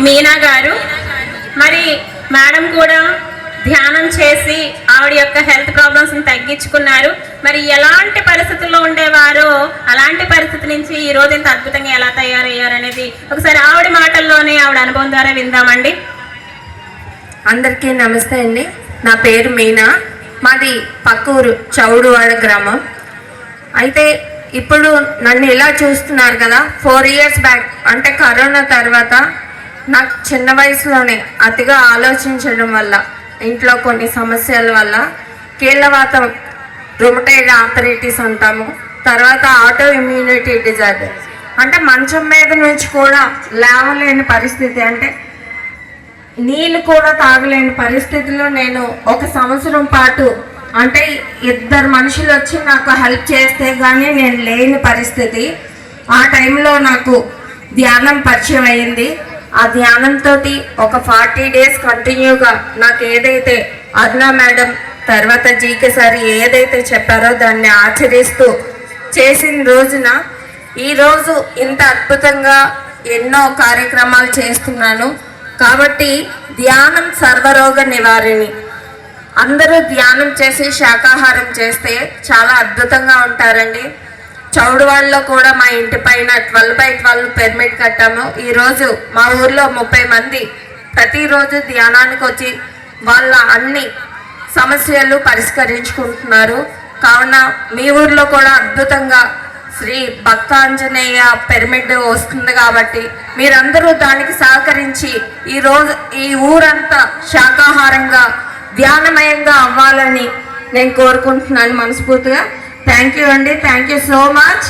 మీనా గారు. మరి మేడం కూడా ధ్యానం చేసి ఆవిడ యొక్క హెల్త్ ప్రాబ్లమ్స్ తగ్గించుకున్నారు. మరి ఎలాంటి పరిస్థితుల్లో ఉండేవారో అలాంటి పరిస్థితి నుంచి ఈ రోజు ఇంత అద్భుతంగా ఎలా తయారయ్యారు అనేది ఒకసారి ఆవిడ మాటల్లోనే ఆవిడ అనుభవం ద్వారా విందామండి. అందరికీ నమస్తే అండి. నా పేరు మీనా. మాది పక్కూరు చౌడువాడ గ్రామం. అయితే ఇప్పుడు నన్ను ఇలా చూస్తున్నారు కదా ఫోర్ ఇయర్స్ బ్యాక్ అంటే కరోనా తర్వాత నాకు చిన్న వయసులోనే అతిగా ఆలోచించడం వల్ల ఇంట్లో కొన్ని సమస్యల వల్ల కీళ్ళవాతం రుమటైడ్ ఆథరైటిస్ అంటాము. తర్వాత ఆటో ఇమ్యూనిటీ డిజార్డర్. అంటే మంచం మీద నుంచి కూడా లేవలేని పరిస్థితి. అంటే నీళ్ళు కూడా తాగలేని పరిస్థితిలో నేను ఒక సంవత్సరం పాటు అంటే ఇద్దరు మనుషులు వచ్చి నాకు హెల్ప్ చేస్తే కానీ నేను లేని పరిస్థితి. ఆ టైంలో నాకు ధ్యానం పరిచయం అయింది. ఆ ధ్యానంతో ఒక ఫార్టీ డేస్ కంటిన్యూగా నాకు ఏదైతే అరుణా మేడం తర్వాత జీకే సార్ ఏదైతే చెప్పారో దాన్ని ఆచరిస్తూ చేసిన రోజున ఈరోజు ఇంత అద్భుతంగా ఎన్నో కార్యక్రమాలు చేస్తున్నాను. కాబట్టి ధ్యానం సర్వరోగ నివారిణి. అందరూ ధ్యానం చేసి శాకాహారం చేస్తే చాలా అద్భుతంగా ఉంటారండి. చౌడువాళ్ళలో కూడా మా ఇంటి పైన ట్వెల్వ్ బై ట్వెల్వ్ పిరమిడ్ కట్టాము. ఈరోజు మా ఊర్లో ముప్పై మంది ప్రతిరోజు ధ్యానానికి వచ్చి వాళ్ళ అన్ని సమస్యలు పరిష్కరించుకుంటున్నారు. కావున మీ ఊర్లో కూడా అద్భుతంగా శ్రీ భక్తాంజనేయ పిరమిడ్ వస్తుంది కాబట్టి మీరందరూ దానికి సహకరించి ఈ రోజు ఈ ఊరంతా శాకాహారంగా ధ్యానమయంగా అవ్వాలని నేను కోరుకుంటున్నాను మనస్ఫూర్తిగా. థ్యాంక్ యూ అండి థ్యాంక్ యూ సో మచ్